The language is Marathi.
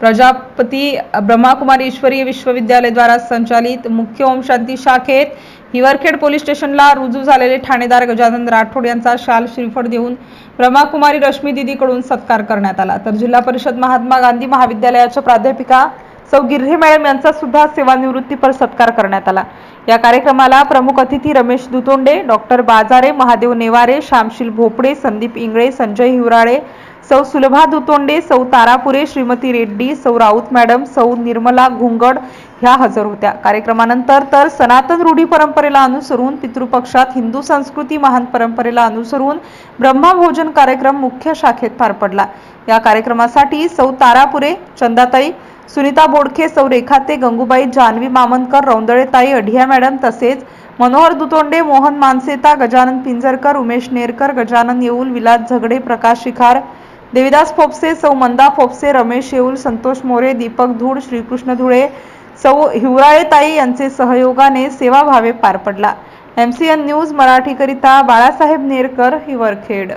प्रजापती ब्रह्माकुमारी ईश्वरीय विश्वविद्यालय द्वारा संचालित मुख्य ओम शांती शाखेत हिवरखेड पोलीस स्टेशनला रुजू झालेले ठाणेदार गजानन राठोड यांचा शाल श्रीफळ देऊन ब्रह्माकुमारी रश्मी दिदीकडून सत्कार करण्यात आला. तर जिल्हा परिषद महात्मा गांधी महाविद्यालयाच्या प्राध्यापिका सौ गिर्हे मॅडम यांचा सुद्धा सेवानिवृत्तीपर सत्कार करण्यात आला. या कार्यक्रमाला प्रमुख अतिथी रमेश दुतोंडे डॉक्टर बाजारे महादेव नेवारे श्यामशील भोपडे संदीप इंगळे संजय हिवराळे सौ सुलभा दुतोंडे सौ तारापुरे श्रीमती रेड्डी सौ राऊत मॅडम सौ निर्मला घुंगड ह्या हजर होत्या. कार्यक्रमानंतर तर सनातन रूढी परंपरेला अनुसरून पितृपक्षात हिंदू संस्कृती महान परंपरेला अनुसरून ब्रह्मभोजन कार्यक्रम मुख्य शाखेत पार पडला. या कार्यक्रमासाठी सौ तारापुरे चंदाताई सुनीता बोडखे सौ रेखाते गंगूबाई जानवी मामनकर रौंदळेताई अढिया मॅडम तसेच मनोहर दुतोंडे मोहन मानसेता गजानन पिंजरकर उमेश नेरकर गजानन येऊल विलास झगडे प्रकाश शिखार देविदास फोपसे सौ मंदा फोपसे रमेश येऊल संतोष मोरे दीपक धूड श्रीकृष्ण धुळे सौ हिवराळेताई यांचे सहयोगाने सेवाभावे पार पडला. एम सी एन न्यूज मराठीकरिता बाळासाहेब नेरकर हिवरखेड.